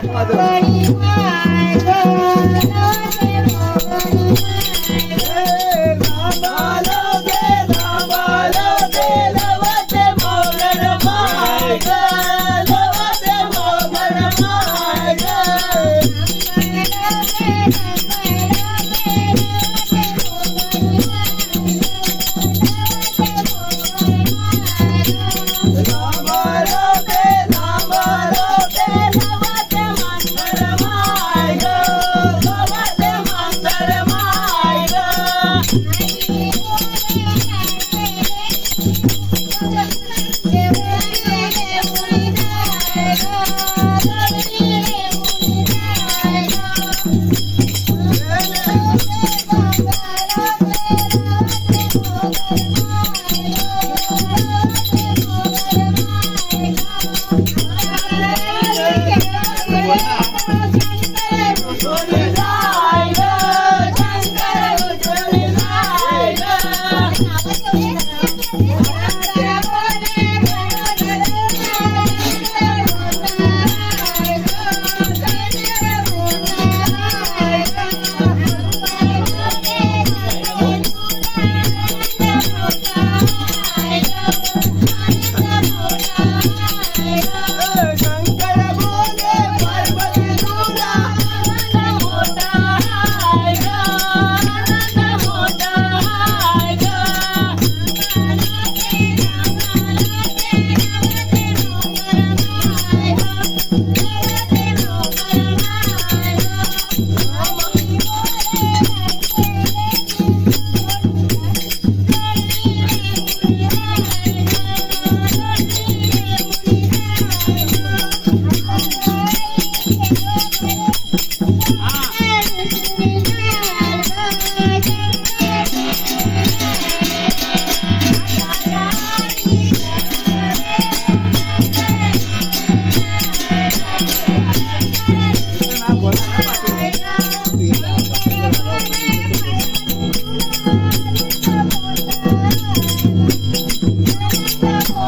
我的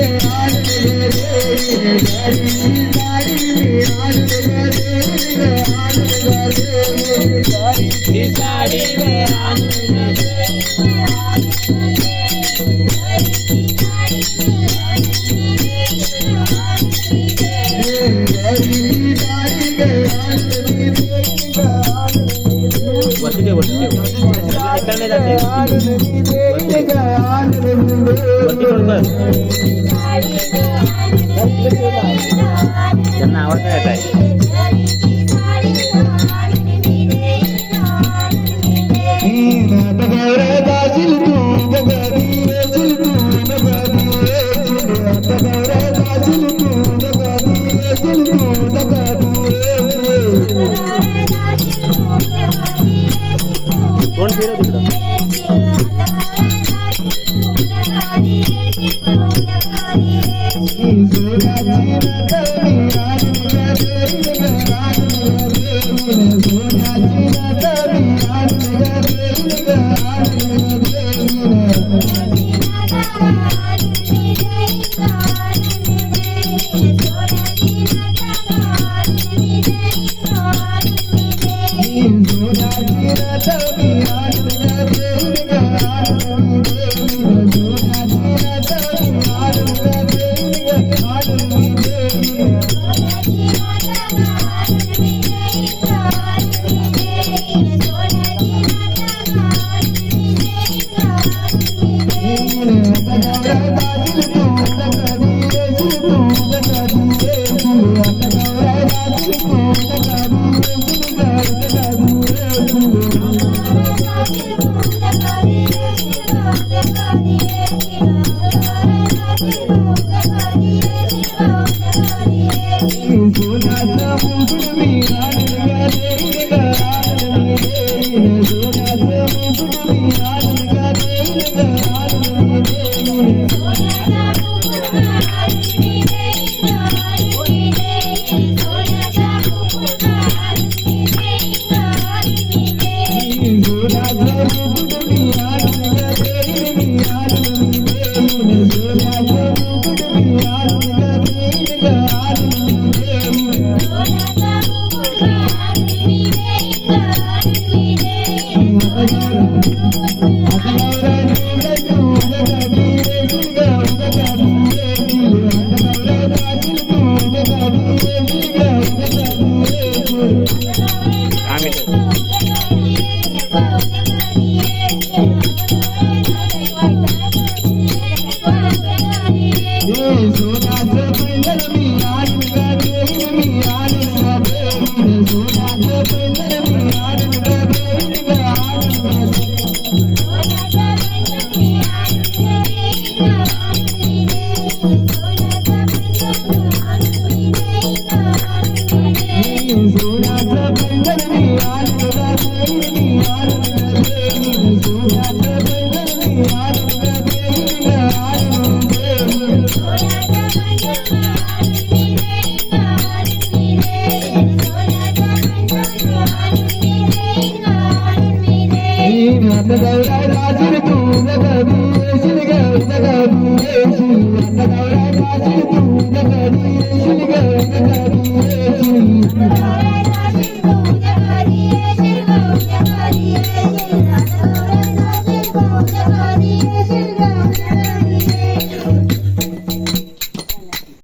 Yeah, என்ன അവർക്ക് കേട്ടായി നാട്ടകാരെ quiero I'm ఆమె